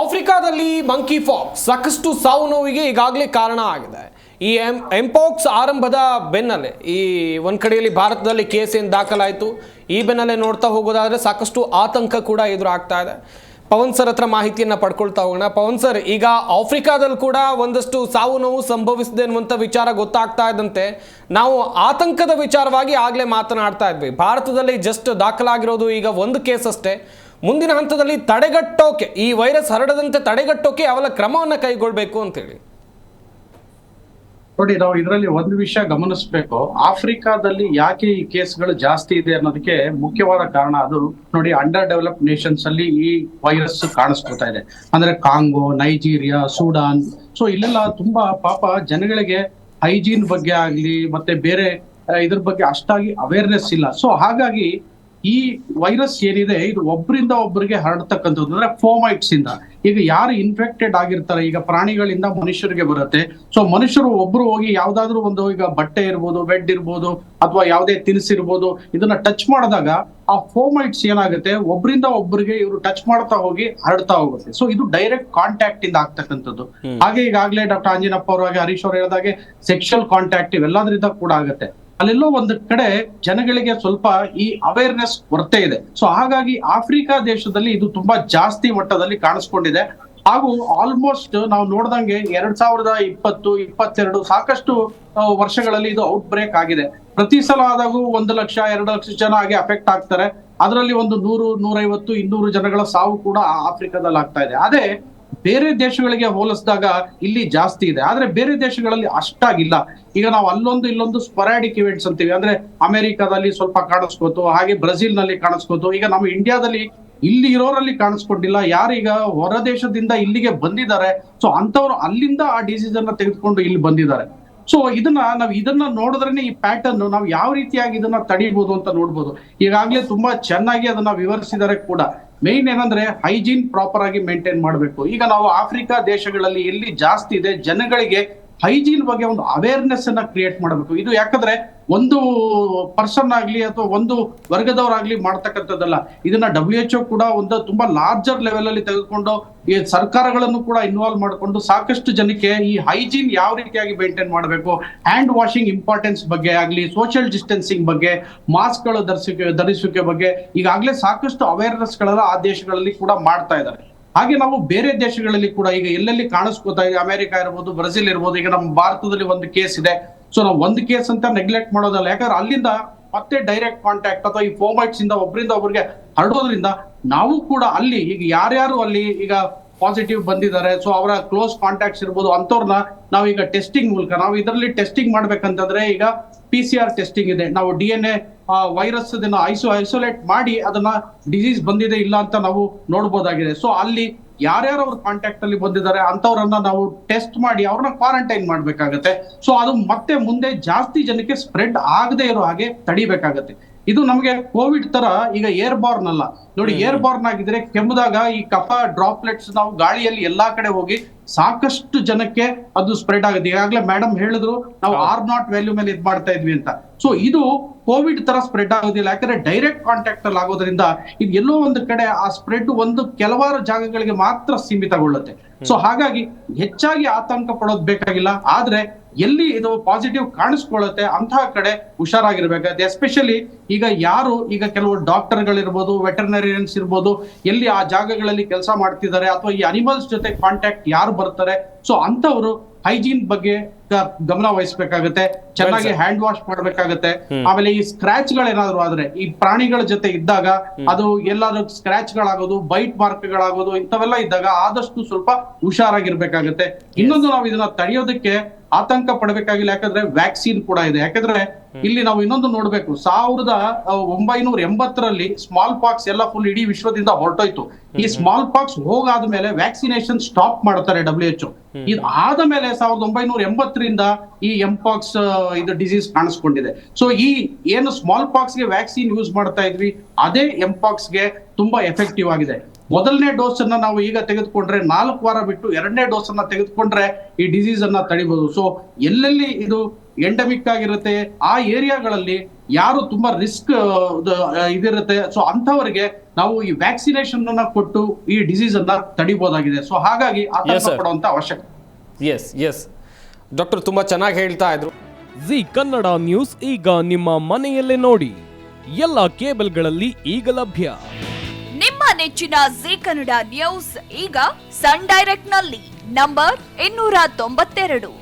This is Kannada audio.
ಆಫ್ರಿಕಾದಲ್ಲಿ ಮಂಕಿ ಫಾಕ್ಸ್ ಸಾಕಷ್ಟು ಸಾವು ನೋವಿಗೆ ಈಗಾಗಲೇ ಕಾರಣ ಆಗಿದೆ. ಈ ಎಂ ಎಂಪಾಕ್ಸ್ ಆರಂಭದ ಬೆನ್ನಲ್ಲೇ ಈ ಒಂದು ಕಡೆಯಲ್ಲಿ ಭಾರತದಲ್ಲಿ ಕೇಸ್ ಏನು ದಾಖಲಾಯಿತು, ಈ ಬೆನ್ನಲ್ಲೇ ನೋಡ್ತಾ ಹೋಗೋದಾದರೆ ಸಾಕಷ್ಟು ಆತಂಕ ಕೂಡ ಎದುರಾಗ್ತಾ ಇದೆ. ಪವನ್ ಸರ್ ಹತ್ರ ಮಾಹಿತಿಯನ್ನು ಪಡ್ಕೊಳ್ತಾ ಹೋಗೋಣ. ಪವನ್ ಸರ್, ಈಗ ಆಫ್ರಿಕಾದಲ್ಲಿ ಕೂಡ ಒಂದಷ್ಟು ಸಾವು ನೋವು ಸಂಭವಿಸಿದೆ ಅನ್ನುವಂಥ ವಿಚಾರ ಗೊತ್ತಾಗ್ತಾ ಇದ್ದಂತೆ. ನಾವು ಆತಂಕದ ವಿಚಾರವಾಗಿ ಆಗಲೇ ಮಾತನಾಡ್ತಾ ಇದ್ವಿ. ಭಾರತದಲ್ಲಿ ಜಸ್ಟ್ ದಾಖಲಾಗಿರೋದು ಈಗ ಒಂದು ಕೇಸ್ ಅಷ್ಟೇ. ಮುಂದಿನ ಹಂತದಲ್ಲಿ ತಡೆಗಟ್ಟೋಕೆ, ಈ ವೈರಸ್ ಹರಡದಂತೆ ತಡೆಗಟ್ಟೋಕೆ ಯಾವೆಲ್ಲ ಕ್ರಮವನ್ನು ಕೈಗೊಳ್ಬೇಕು ಅಂತೇಳಿ ನೋಡಿ, ನಾವು ಇದರಲ್ಲಿ ಒಂದು ವಿಷಯ ಗಮನಿಸಬೇಕು. ಆಫ್ರಿಕಾದಲ್ಲಿ ಯಾಕೆ ಈ ಕೇಸ್ಗಳು ಜಾಸ್ತಿ ಇದೆ ಅನ್ನೋದಕ್ಕೆ ಮುಖ್ಯವಾದ ಕಾರಣ ಅದು ನೋಡಿ ಅಂಡರ್ ಡೆವಲಪ್ ನೇಷನ್ಸ್ ಅಲ್ಲಿ ಈ ವೈರಸ್ ಕಾಣಿಸ್ಕೊತಾ ಇದೆ. ಅಂದ್ರೆ ಕಾಂಗೋ, ನೈಜೀರಿಯಾ, ಸೂಡಾನ್. ಸೊ, ಇಲ್ಲೆಲ್ಲ ತುಂಬಾ ಪಾಪ ಜನಗಳಿಗೆ ಹೈಜೀನ್ ಬಗ್ಗೆ ಆಗ್ಲಿ, ಮತ್ತೆ ಬೇರೆ, ಇದ್ರ ಬಗ್ಗೆ ಅಷ್ಟಾಗಿ ಅವೇರ್ನೆಸ್ ಇಲ್ಲ. ಸೊ, ಹಾಗಾಗಿ ಈ ವೈರಸ್ ಏನಿದೆ ಇದು ಒಬ್ಬರಿಂದ ಒಬ್ಬರಿಗೆ ಹರಡ್ತಕ್ಕಂಥದ್ದು ಅಂದ್ರೆ ಫೋಮೈಟ್ಸ್ ಇಂದ. ಈಗ ಯಾರು ಇನ್ಫೆಕ್ಟೆಡ್ ಆಗಿರ್ತಾರೆ ಈಗ ಪ್ರಾಣಿಗಳಿಂದ ಮನುಷ್ಯರಿಗೆ ಬರುತ್ತೆ. ಸೊ ಮನುಷ್ಯರು ಒಬ್ರು ಹೋಗಿ ಯಾವ್ದಾದ್ರು ಒಂದು ಈಗ ಬಟ್ಟೆ ಇರ್ಬೋದು ಬೆಡ್ ಇರ್ಬೋದು ಅಥವಾ ಯಾವುದೇ ತಿನಿಸಿರ್ಬೋದು ಇದನ್ನ ಟಚ್ ಮಾಡಿದಾಗ ಆ ಫೋಮೈಟ್ಸ್ ಏನಾಗುತ್ತೆ? ಒಬ್ರಿಂದ ಒಬ್ಬರಿಗೆ ಇವರು ಟಚ್ ಮಾಡ್ತಾ ಹೋಗಿ ಹರಡ್ತಾ ಹೋಗುತ್ತೆ. ಸೊ ಇದು ಡೈರೆಕ್ಟ್ ಕಾಂಟ್ಯಾಕ್ಟ್ ಇಂದ ಆಗ್ತಕ್ಕಂಥದ್ದು. ಹಾಗೆ ಈಗಾಗಲೇ ಡಾಕ್ಟರ್ ಆಂಜಿನಪ್ಪ ಅವರು ಹಾಗೆ ಹರೀಶ್ ಅವರು ಹೇಳಿದಾಗೆ ಸೆಕ್ಷುವಲ್ ಕಾಂಟ್ಯಾಕ್ಟ್ ಇವೆಲ್ಲದರಿಂದ ಕೂಡ ಆಗುತ್ತೆ. ಅಲ್ಲೆಲ್ಲೋ ಒಂದು ಕಡೆ ಜನಗಳಿಗೆ ಸ್ವಲ್ಪ ಈ ಅವೇರ್ನೆಸ್ ಕೊರತೆ ಇದೆ. ಸೊ ಹಾಗಾಗಿ ಆಫ್ರಿಕಾ ದೇಶದಲ್ಲಿ ಇದು ತುಂಬಾ ಜಾಸ್ತಿ ಮಟ್ಟದಲ್ಲಿ ಕಾಣಿಸ್ಕೊಂಡಿದೆ. ಹಾಗೂ ಆಲ್ಮೋಸ್ಟ್ ನಾವು ನೋಡ್ದಂಗೆ ಎರಡ್ ಸಾವಿರದ ಇಪ್ಪತ್ತು, ಇಪ್ಪತ್ತೆರಡು ಸಾಕಷ್ಟು ವರ್ಷಗಳಲ್ಲಿ ಇದು ಔಟ್ ಬ್ರೇಕ್ ಆಗಿದೆ. ಪ್ರತಿ ಸಲ ಆದಾಗೂ ಒಂದು ಲಕ್ಷ, ಎರಡು ಲಕ್ಷ ಜನ ಹಾಗೆ ಅಫೆಕ್ಟ್ ಆಗ್ತಾರೆ. ಅದರಲ್ಲಿ ಒಂದು ನೂರು, ನೂರೈವತ್ತು, ಇನ್ನೂರು ಜನಗಳ ಸಾವು ಕೂಡ ಆಫ್ರಿಕಾದಲ್ಲಿ ಆಗ್ತಾ ಇದೆ. ಅದೇ ಬೇರೆ ದೇಶಗಳಿಗೆ ಹೋಲಿಸಿದಾಗ ಇಲ್ಲಿ ಜಾಸ್ತಿ ಇದೆ. ಆದ್ರೆ ಬೇರೆ ದೇಶಗಳಲ್ಲಿ ಅಷ್ಟಾಗಿಲ್ಲ. ಈಗ ನಾವು ಅಲ್ಲೊಂದು ಇಲ್ಲೊಂದು ಸ್ಪರಾಡಿಕ್ ಇವೆಂಟ್ಸ್ ಅಂತೀವಿ. ಅಂದ್ರೆ ಅಮೆರಿಕಾದಲ್ಲಿ ಸ್ವಲ್ಪ ಕಾಣಿಸ್ಕೋತು, ಹಾಗೆ ಬ್ರೆಜಿಲ್ನಲ್ಲಿ ಕಾಣಿಸ್ಕೋತು. ಈಗ ನಮ್ಮ ಇಂಡಿಯಾದಲ್ಲಿ ಇಲ್ಲಿ ಇರೋರಲ್ಲಿ ಕಾಣಿಸ್ಕೊಂಡಿಲ್ಲ. ಯಾರೀಗ ಹೊರ ದೇಶದಿಂದ ಇಲ್ಲಿಗೆ ಬಂದಿದ್ದಾರೆ. ಸೊ ಅಂತವ್ರು ಅಲ್ಲಿಂದ ಆ ಡಿಸೀಸ್ ಅನ್ನ ತೆಗೆದುಕೊಂಡು ಇಲ್ಲಿ ಬಂದಿದ್ದಾರೆ. ಸೊ ಇದನ್ನ ನಾವು ಇದನ್ನ ನೋಡಿದ್ರೆ ಈ ಪ್ಯಾಟರ್ನ್ ನಾವು ಯಾವ ರೀತಿಯಾಗಿ ಇದನ್ನ ತಡೀಬಹುದು ಅಂತ ನೋಡ್ಬೋದು. ಈಗಾಗಲೇ ತುಂಬಾ ಚೆನ್ನಾಗಿ ಅದನ್ನ ವಿವರಿಸಿದ್ದಾರೆ ಕೂಡ. ಮೇನ್ ಏನಂದ್ರೆ ಹೈಜೀನ್ ಪ್ರಾಪರ್ ಆಗಿ ಮೇಂಟೈನ್ ಮಾಡಬೇಕು. ಈಗ ನಾವು ಆಫ್ರಿಕಾ ದೇಶಗಳಲ್ಲಿ ಎಲ್ಲಿ ಜಾಸ್ತಿ ಇದೆ, ಜನಗಳಿಗೆ ಹೈಜೀನ್ ಬಗ್ಗೆ ಒಂದು ಅವೇರ್ನೆಸ್ ಅನ್ನ ಕ್ರಿಯೇಟ್ ಮಾಡಬೇಕು. ಇದು ಯಾಕಂದ್ರೆ ಒಂದು ಪರ್ಸನ್ ಆಗ್ಲಿ ಅಥವಾ ಒಂದು ವರ್ಗದವರಾಗ್ಲಿ ಮಾಡ್ತಕ್ಕಂಥದ್ದಲ್ಲ. ಇದನ್ನ ಡಬ್ಲ್ಯೂ ಎಚ್ ಕೂಡ ಒಂದು ತುಂಬಾ ಲಾರ್ಜರ್ ಲೆವೆಲ್ ಅಲ್ಲಿ ತೆಗೆದುಕೊಂಡು ಈ ಸರ್ಕಾರಗಳನ್ನು ಕೂಡ ಇನ್ವಾಲ್ವ್ ಮಾಡಿಕೊಂಡು ಸಾಕಷ್ಟು ಜನಕ್ಕೆ ಈ ಹೈಜೀನ್ ಯಾವ ರೀತಿಯಾಗಿ ಮೇಂಟೈನ್ ಮಾಡಬೇಕು ಹ್ಯಾಂಡ್ ವಾಷಿಂಗ್ ಇಂಪಾರ್ಟೆನ್ಸ್ ಬಗ್ಗೆ ಆಗ್ಲಿ ಸೋಷಿಯಲ್ ಡಿಸ್ಟೆನ್ಸಿಂಗ್ ಬಗ್ಗೆ ಮಾಸ್ಕ್ಗಳು ಧರಿಸುವಿಕೆ ಬಗ್ಗೆ ಈಗಾಗಲೇ ಸಾಕಷ್ಟು ಅವೇರ್ನೆಸ್ ಗಳೆಲ್ಲ ಆ ದೇಶಗಳಲ್ಲಿ ಕೂಡ ಮಾಡ್ತಾ ಇದ್ದಾರೆ. ಹಾಗೆ ನಾವು ಬೇರೆ ದೇಶಗಳಲ್ಲಿ ಕೂಡ ಈಗ ಎಲ್ಲೆಲ್ಲಿ ಕಾಣಿಸ್ಕೋತಾ ಇದೆ, ಅಮೆರಿಕ ಇರ್ಬೋದು, ಬ್ರೆಜಿಲ್ ಇರ್ಬೋದು, ಈಗ ನಮ್ಮ ಭಾರತದಲ್ಲಿ ಒಂದು ಕೇಸ್ ಇದೆ. ಸೊ ನಾವು ಒಂದು ಕೇಸ್ ಅಂತ ನೆಗ್ಲೆಕ್ಟ್ ಮಾಡೋದಲ್ಲ. ಯಾಕಂದ್ರೆ ಅಲ್ಲಿಂದ ಮತ್ತೆ ಡೈರೆಕ್ಟ್ ಕಾಂಟ್ಯಾಕ್ಟ್ ಅಥವಾ ಈ ಫೋಮೈಟ್ಸ್ ಇಂದ ಒಬ್ಬರಿಂದ ಒಬ್ಬರಿಗೆ ಹರಡೋದ್ರಿಂದ ನಾವು ಕೂಡ ಅಲ್ಲಿ, ಈಗ ಯಾರ್ಯಾರು ಅಲ್ಲಿ ಈಗ ಪಾಸಿಟಿವ್ ಬಂದಿದ್ದಾರೆ. ಸೊ ಅವರ ಕ್ಲೋಸ್ ಕಾಂಟ್ಯಾಕ್ಟ್ಸ್ ಇರ್ಬೋದು. ಅಂಥವ್ರನ್ನ ನಾವು ಈಗ ಟೆಸ್ಟಿಂಗ್ ಮೂಲಕ, ನಾವು ಇದರಲ್ಲಿ ಟೆಸ್ಟಿಂಗ್ ಮಾಡ್ಬೇಕಂತಂದ್ರೆ ಈಗ ಪಿ ಸಿ ಆರ್ ಟೆಸ್ಟಿಂಗ್ ಇದೆ. ನಾವು ಡಿ ಎನ್ ಎ ವೈರಸ್ ಅದನ್ನ ಐಸೋ ಐಸೋಲೇಟ್ ಮಾಡಿ ಅದನ್ನ ಡಿಸೀಸ್ ಬಂದಿದೆ ಇಲ್ಲ ಅಂತ ನಾವು ನೋಡ್ಬೋದಾಗಿದೆ. ಸೊ ಅಲ್ಲಿ ಯಾರ್ಯಾರು ಅವ್ರ ಕಾಂಟ್ಯಾಕ್ಟ್ ಅಲ್ಲಿ ಬಂದಿದ್ದಾರೆ ಅಂತವ್ರನ್ನ ನಾವು ಟೆಸ್ಟ್ ಮಾಡಿ ಅವ್ರನ್ನ ಕ್ವಾರಂಟೈನ್ ಮಾಡ್ಬೇಕಾಗತ್ತೆ. ಸೊ ಅದು ಮತ್ತೆ ಮುಂದೆ ಜಾಸ್ತಿ ಜನಕ್ಕೆ ಸ್ಪ್ರೆಡ್ ಆಗದೆ ಇರೋ ಹಾಗೆ ತಡಿಬೇಕಾಗತ್ತೆ. ಇದು ನಮಗೆ ಕೋವಿಡ್ ತರ ಈಗ ಏರ್ ಬಾರ್ನ್ ಅಲ್ಲ. ನೋಡಿ ಏರ್ ಬಾರ್ನ್ ಆಗಿದ್ರೆ ಕೆಮ್ಮದಾಗ ಈ ಕಫ ಡ್ರಾಪ್ಲೆಟ್ಸ್ ನಾವು ಗಾಳಿಯಲ್ಲಿ ಎಲ್ಲಾ ಕಡೆ ಹೋಗಿ ಸಾಕಷ್ಟು ಜನಕ್ಕೆ ಅದು ಸ್ಪ್ರೆಡ್ ಆಗುತ್ತೆ. ಈಗಾಗಲೇ ಮೇಡಮ್ ಹೇಳಿದ್ರು ನಾವು ಆರ್ ನಾಟ್ ವ್ಯಾಲ್ಯೂ ಮೇಲೆ ಇದು ಮಾಡ್ತಾ ಇದ್ವಿ ಅಂತ. ಸೊ ಇದು ಕೋವಿಡ್ ತರ ಸ್ಪ್ರೆಡ್ ಆಗೋದಿಲ್ಲ. ಯಾಕಂದ್ರೆ ಡೈರೆಕ್ಟ್ ಕಾಂಟ್ಯಾಕ್ಟ್ ಅಲ್ಲಿ ಆಗೋದ್ರಿಂದ ಇದು ಎಲ್ಲೋ ಒಂದು ಕಡೆ ಆ ಸ್ಪ್ರೆಡ್ ಒಂದು ಕೆಲವಾರು ಜಾಗಗಳಿಗೆ ಮಾತ್ರ ಸೀಮಿತಗೊಳ್ಳುತ್ತೆ. ಸೊ ಹಾಗಾಗಿ ಹೆಚ್ಚಾಗಿ ಆತಂಕ ಪಡೋದು ಬೇಕಾಗಿಲ್ಲ. ಆದ್ರೆ ಎಲ್ಲಿ ಇದು ಪಾಸಿಟಿವ್ ಕಾಣಿಸ್ಕೊಳ್ಳುತ್ತೆ ಅಂತಹ ಕಡೆ ಹುಷಾರಾಗಿರ್ಬೇಕಾಗುತ್ತೆ. ಎಸ್ಪೆಷಲಿ ಈಗ ಯಾರು ಈಗ ಕೆಲವು ಡಾಕ್ಟರ್ಗಳಿರ್ಬೋದು ವೆಟರ್ನರಿಯನ್ಸ್ ಇರ್ಬೋದು ಎಲ್ಲಿ ಆ ಜಾಗಗಳಲ್ಲಿ ಕೆಲಸ ಮಾಡ್ತಿದ್ದಾರೆ ಅಥವಾ ಈ ಅನಿಮಲ್ಸ್ ಜೊತೆ ಕಾಂಟ್ಯಾಕ್ಟ್ ಯಾರು ಬರ್ತಾರೆ. ಸೊ ಅಂತವರು ಹೈಜೀನ್ ಬಗ್ಗೆ ಗಮನ ವಹಿಸ್ಬೇಕಾಗತ್ತೆ. ಚೆನ್ನಾಗಿ ಹ್ಯಾಂಡ್ ವಾಶ್ ಮಾಡ್ಬೇಕಾಗತ್ತೆ. ಆಮೇಲೆ ಈ ಸ್ಕ್ರಾಚ್ ಗಳೇನಾದ್ರು ಆದ್ರೆ ಈ ಪ್ರಾಣಿಗಳ ಜೊತೆ ಇದ್ದಾಗ ಅದು ಎಲ್ಲಾದ್ರೂ ಸ್ಕ್ರಾಚ್ ಗಳಾಗೋದು ಬೈಟ್ ಮಾರ್ಕ್ ಗಳಾಗೋದು ಇಂಥವೆಲ್ಲ ಇದ್ದಾಗ ಆದಷ್ಟು ಸ್ವಲ್ಪ ಹುಷಾರಾಗಿರ್ಬೇಕಾಗತ್ತೆ. ಇನ್ನೊಂದು ನಾವು ಇದನ್ನ ತಡೆಯೋದಕ್ಕೆ ಆತಂಕ ಪಡಬೇಕಾಗಿಲ್ಲ. ಯಾಕಂದ್ರೆ ವ್ಯಾಕ್ಸಿನ್ ಕೂಡ ಇದೆ. ಯಾಕಂದ್ರೆ ಇಲ್ಲಿ ನಾವು ಇನ್ನೊಂದು ನೋಡ್ಬೇಕು. ಸಾವಿರದ ಒಂಬೈನೂರ ಎಂಬತ್ತರಲ್ಲಿ ಸ್ಮಾಲ್ ಪಾಕ್ಸ್ ಎಲ್ಲ ಫುಲ್ ಇಡೀ ವಿಶ್ವದಿಂದ ಹೊರಟೋಯ್ತು. ಈ ಸ್ಮಾಲ್ ಪಾಕ್ಸ್ ಹೋಗಾದ್ಮೇಲೆ ವ್ಯಾಕ್ಸಿನೇಷನ್ ಸ್ಟಾಪ್ ಮಾಡ್ತಾರೆ ಡಬ್ಲ್ಯೂ ಎಚ್ ಇದು ಆದ ಮೇಲೆ ಸಾವಿರದ ಒಂಬೈನೂರ ಎಂಬತ್ತರಿಂದ ಈ ಎಂಪಾಕ್ಸ್ ಇದು ಡಿಸೀಸ್ ಕಾಣಿಸ್ಕೊಂಡಿದೆ. ಸೊ ಈ ಏನು ಸ್ಮಾಲ್ ಪಾಕ್ಸ್ಗೆ ವ್ಯಾಕ್ಸಿನ್ ಯೂಸ್ ಮಾಡ್ತಾ ಇದ್ವಿ ಅದೇ ಎಂಪಾಕ್ಸ್ಗೆ ತುಂಬಾ ಎಫೆಕ್ಟಿವ್ ಆಗಿದೆ. ಮೊದಲನೇ ಡೋಸ್ ಅನ್ನ ನಾವು ಈಗ ತೆಗೆದುಕೊಂಡ್ರೆ ನಾಲ್ಕು ವಾರ ಬಿಟ್ಟು ಎರಡನೇ ಡೋಸ್ ಅನ್ನ ತೆಗೆದುಕೊಂಡ್ರೆ ಈ ಡಿಸೀಸ್ ಅನ್ನ ತಡಿಬಹುದು ಸೊ ಎಲ್ಲೆಲ್ಲಿ ಇದು ಎಂಡಮಿಕ್ ಆಗಿರುತ್ತೆ. ಆ ಏರಿಯಾಗಳಲ್ಲಿ ಯಾರು ತುಂಬಾ ರಿಸ್ಕ್ ಇದಿರುತ್ತೆ. ಸೊ ಅಂತವರಿಗೆ ನಾವು ಈ ವ್ಯಾಕ್ಸಿನೇಷನ್ ಅನ್ನ ಕೊಟ್ಟು ಈ ಡಿಸೀಸ್ ಅನ್ನ ತಡಿಬಹುದಾಗಿದೆ ಸೊ ಹಾಗಾಗಿ ಪಡುವಂತ ಅವಶ್ಯಕ. ಎಸ್ ಎಸ್ ಡಾಕ್ಟರ್ ತುಂಬಾ ಚೆನ್ನಾಗಿ ಹೇಳ್ತಾ ಇದ್ರು. ಜಿ ಕನ್ನಡ ನ್ಯೂಸ್ ಈಗ ನಿಮ್ಮ ಮನೆಯಲ್ಲೇ ನೋಡಿ. ಎಲ್ಲ ಕೇಬಲ್ಗಳಲ್ಲಿ ಈಗ ಲಭ್ಯ. ನಿಮ್ಮ ನೆಚ್ಚಿನ ಜಿ ಕನ್ನಡ ನ್ಯೂಸ್ ಈಗ ಸನ್ ಡೈರೆಕ್ಟ್ನಲ್ಲಿ. ನಂಬರ್ ಇನ್ನೂರ ತೊಂಬತ್ತೆರಡು.